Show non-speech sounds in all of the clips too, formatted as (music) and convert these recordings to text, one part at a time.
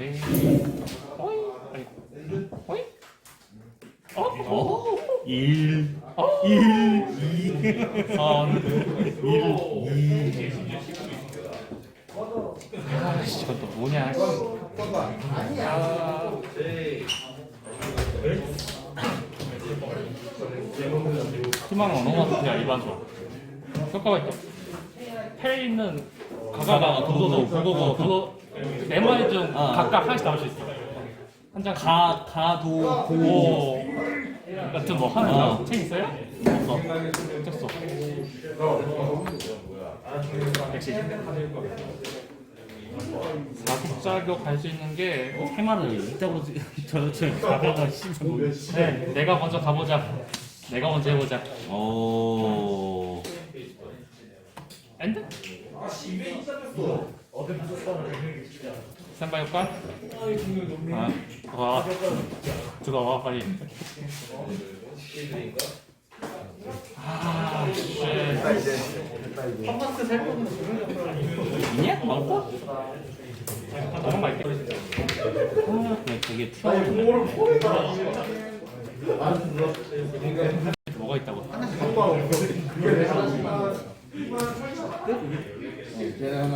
마무리. 호이. 아이고. 호이. 어? 어? 1 어? 1 2 선. 1 2 아씨, 또 뭐냐. 씨. 아. 10만 원 넘어갔냐 일반적. 효과가 있다. 패에 있는 가가가 도도도 그거고 도도 네 마리 중 아. 각각 하나씩 담을 수 있어. 한 장. 가 가도 고 오. 같은 뭐 하나 어. 어. 책 있어요? 없어 없었어. 역시 사국자격 갈 수 있는 게 테마를 이따구로 (laughs) 저저 가다가 네, 내가 먼저 가보자. 내가 먼저 해보자. 오 엔드? 스탠바이 효과? 아, 와, 들어와 빨리. 아, 쉣. 있냐? 망했다? 도망갈게. 아 그냥 되게 튀어오르네 뭐가 있다고?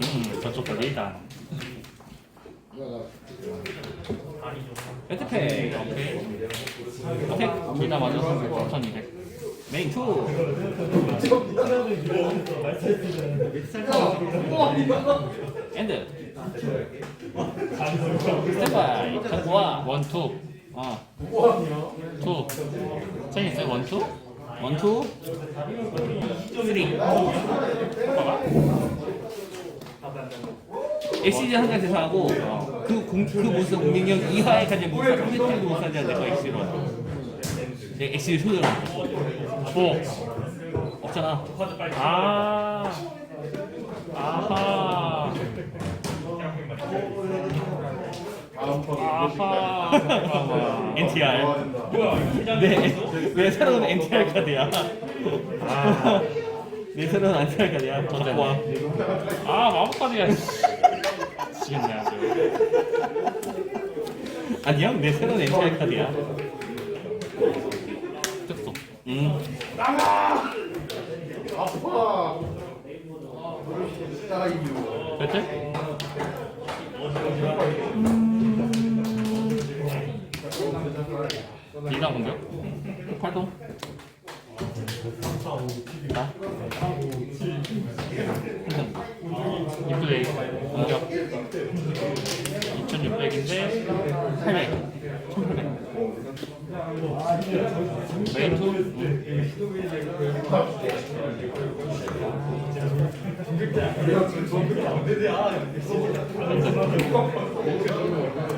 음, 저쪽도 일단. 배트팩 오케이. 오케이. 둘다 맞아서 3,200. 메인 2 엔드 스탠바이 전구와 원, 투. 어 투. 체인 있어요? 원, 투? 원투 쓰리 엑시즈 한장 대사하고 그, 공, 그 모습 공격력 2화에까지 못 사, 3세트도 못 사지 않을 거 엑시로 내 엑시즈 효도를 오. 없잖아 아. 아하. 아하. NTR 내, 내 새로운 NTR 카드야. 아. 내 새로운 NTR 카드야. 더 갖고 와 아, 마법카드야. 미치겠네, 아주. 아니야 내 새로운 NTR 카드야. 뜯어. 음 배틀? 공격? 활동 나 입구레이 공격. 2600인데 800 1800 메인 투? 그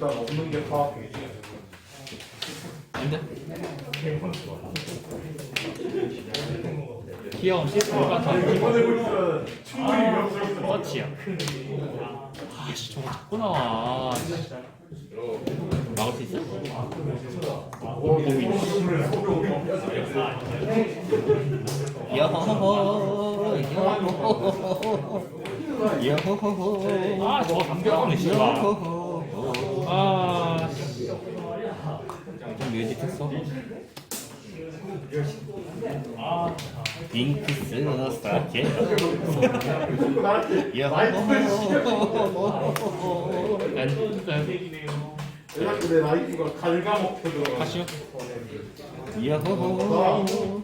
일단 없는 게 엔드 귀여운 시스템 같은 이번에 있으면 충분히 명수 터치야 아씨 저거 자꾸 나와 막을 수 있어? 여호호 여호호 여호호 아 저거 씨발 여호호 아 씨. 엔- 엔- 왜 자꾸 내 라이프가 들어가. 가시오. 야호호.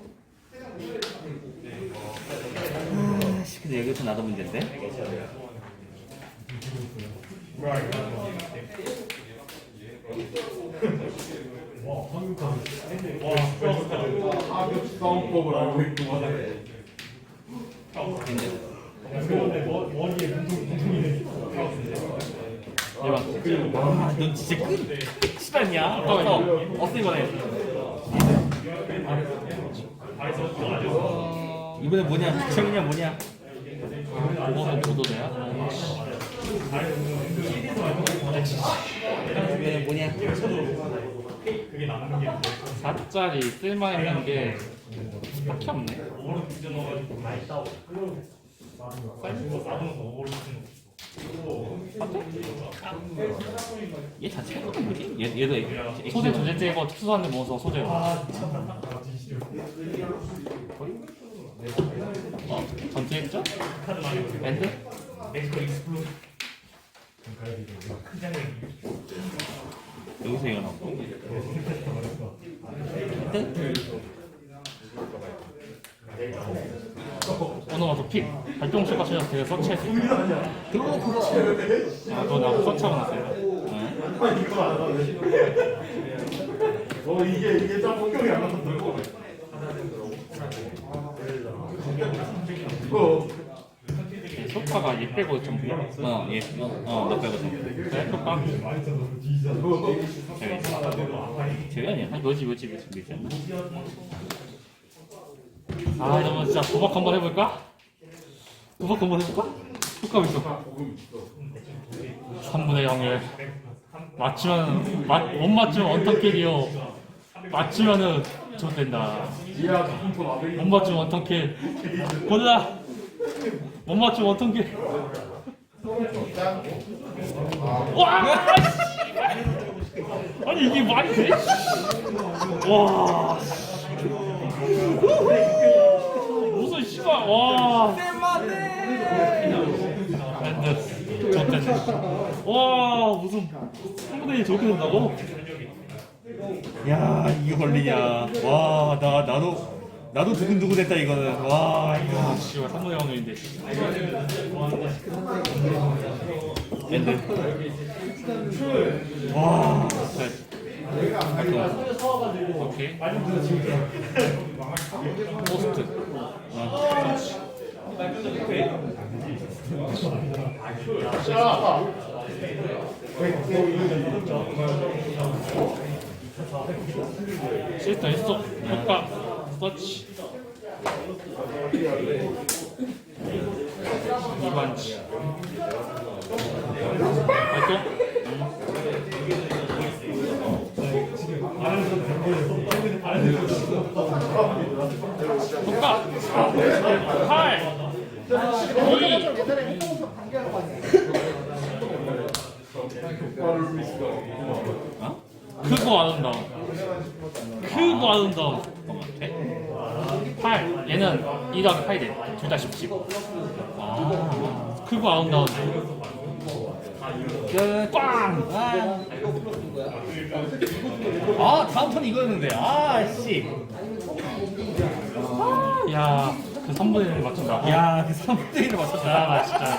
아씨, 근데 여기서 나도 문제인데? (laughs) 하급 싸움법을 알고 있구만. 아, 넌 진짜 끝! 실화냐? 잠깐만요. 없어. 없어, 이번에. 이번에 뭐냐? 시청이냐 뭐냐? 뭐가 도도돼야? 이번에 뭐냐? 4짜리 쓸만있는 게 딱히 없네. 얘 자체가 뭐지? 얘, 얘도 액- 소재 조제 제거 특수한데 모아서 소재. 어, 전투했죠? 밴드? 여기서 이거 나오고 오늘 와서 픽 같이 되게 서치했어. 그거 아, 그거 나도 서치하고 났어요. 어, 이게, 이게 좀 폭격이 안 나던데. 이거, 네, 소파가 얘 빼고 전부. 어, 얘, 어, 너 빼고 네, 효과. 제가 아니야 아니, 뭐지, 뭐지, 뭐지, 뭐지. 아, 이러면 진짜 도박 한번 해볼까? 도박 한번 해볼까? 효과 있어. 3분의 0을 맞추면, 맞, 못 맞추면 언턴킬이요. 맞추면은 아베이. 못 맞추면 언턴킬. 골라! 못 맞추면 언턴킬. 와! 씨발! 아니, 이게 말이 돼? 와. 무슨 씨발, 와. 와, 무슨 3분의 1 저렇게 된다고? 야 이게 걸리냐 와 나 나도 나도 두근두근 했다 이거는 와 이거 아, 씨발, 3분의 0인데. 밴드 와 오케이. 포스트. 시스템 있어. 효과. 서치. 이반치. 발동. 효과. 8. 2. 크고 아름다움. 크고 아름다움. 8. 얘는 2 더하기 8이 돼. 둘다 10, 10. 아. 크고 아름다움. 끝 꽝! 아 다음 턴 이거였는데 아 씨 야, 그 3분의 1 맞춘다. 야 그 3대 1을 맞췄다 야, 나 진짜.